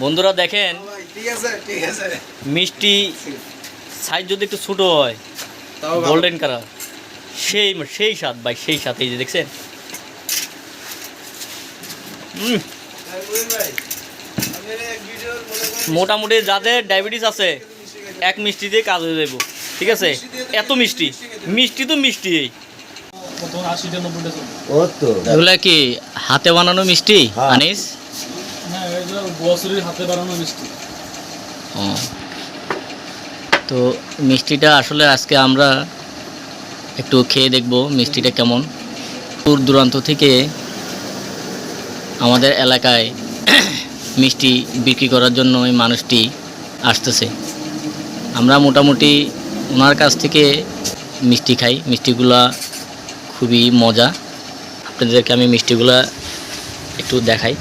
বন্ধুরা দেখেন। ঠিক আছে ঠিক আছে মিষ্টি সাইজ যদি একটু ছোটো হয় গোল্ডেন কালার সেই সেই স্বাদ ভাই সেই স্বাদ এই যে দেখছেন? মোটামুটি যাদের ডায়াবেটিস আছে এক মিষ্টি দিয়ে কাজ হয়ে যাব ঠিক আছে? এত মিষ্টি। মিষ্টি তো মিষ্টি এগুলা কি হাতে বানানো মিষ্টি হ্যাঁ। আনিস? তো মিষ্টিটা আসলে আজকে আমরা একটু খেয়ে দেখব মিষ্টিটা কেমন। দূর দূরান্ত থেকে আমাদের এলাকায় মিষ্টি বিক্রি করার জন্য এই মানুষটি আসতেছে। আমরা মোটামুটি ওনার কাছ থেকে মিষ্টি খাই। মিষ্টিগুলা খুবই মজা। আপনাদেরকে আমি মিষ্টিগুলা একটু দেখাই।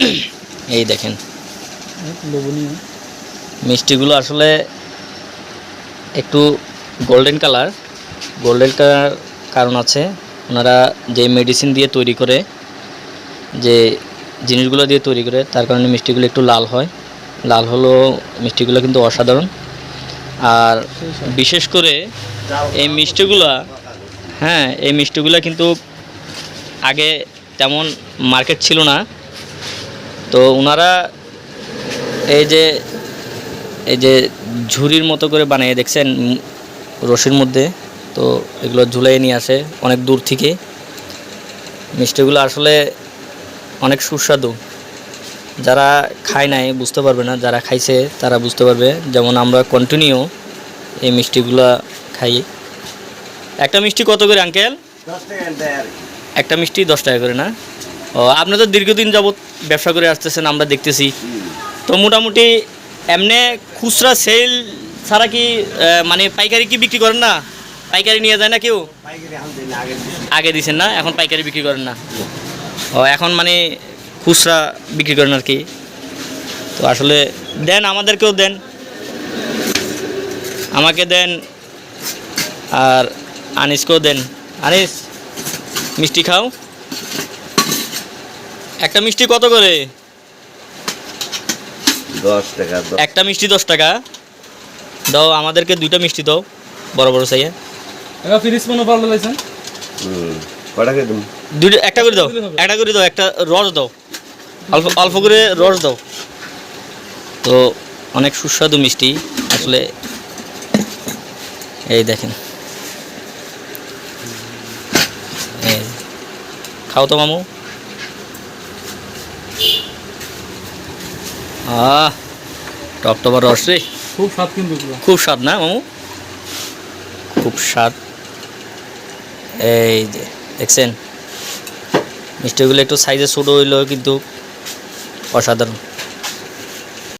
এই দেখেন। মিষ্টিগুলো আসলে একটু গোল্ডেন কালার গোল্ডেন কালার কারণ আছে ওনারা যে মেডিসিন দিয়ে তৈরি করে যে জিনিসগুলো দিয়ে তৈরি করে তার কারণে মিষ্টিগুলো একটু লাল হয়। লাল হলো মিষ্টিগুলো কিন্তু অসাধারণ। আর বিশেষ করে এই মিষ্টিগুলা হ্যাঁ এই মিষ্টিগুলো কিন্তু আগে তেমন মার্কেট ছিল না। তো ওনারা এই যে এই যে ঝুড়ির মতো করে বানিয়ে দেখছেন রশির মধ্যে তো এগুলো ঝুলাই নিয়ে আসে অনেক দূর থেকে। মিষ্টিগুলো আসলে অনেক সুস্বাদু। যারা খায় নাই বুঝতে পারবে না যারা খাইছে তারা বুঝতে পারবে। যেমন আমরা কন্টিনিউ এই মিষ্টিগুলো খাই। একটা মিষ্টি কত করে আঙ্কেল? একটা মিষ্টি দশ টাকা করে না? আপনি তো দীর্ঘদিন যাবৎ ব্যবসা করে আসতেছেন, আমরা দেখতেছি। তো মোটামুটি এমনি খুচরা সেল ছাড়া কি মানে পাইকারি কি বিক্রি করেন না? পাইকারি নিয়ে যায় না কেউ। আগে দিছেন না, এখন পাইকারি বিক্রি করেন না। ও, এখন মানে খুচরা বিক্রি করেন আর কি। তো আসলে দেন, আমাদেরকেও দেন। আমাকে দেন, আর আনিসকেও দেন। আনিস, মিষ্টি খাও। একটা মিষ্টি কত করে? দশ টাকা একটা মিষ্টি দশ টাকা। দাও আমাদেরকে দুইটা মিষ্টি দাও বড় বড় সাইয়া এবার ফ্রিজ মনে পাল্টে লাইছেন কটা করে তুমি দুইটা একটা করে দাও একটা করে দাও একটা রস দাও। অল্প অল্প করে রস দাও। তো অনেক সুস্বাদু মিষ্টি আসলে। এই দেখেন। এই, খাও তো মামু। আহ টক টবার রস রে। খুব স্বাদ কিন্তু খুব স্বাদ না মামু? খুব স্বাদ। এই যে দেখছেন? মিষ্টিগুলো একটু সাইজে ছোটো হইলেও কিন্তু অসাধারণ।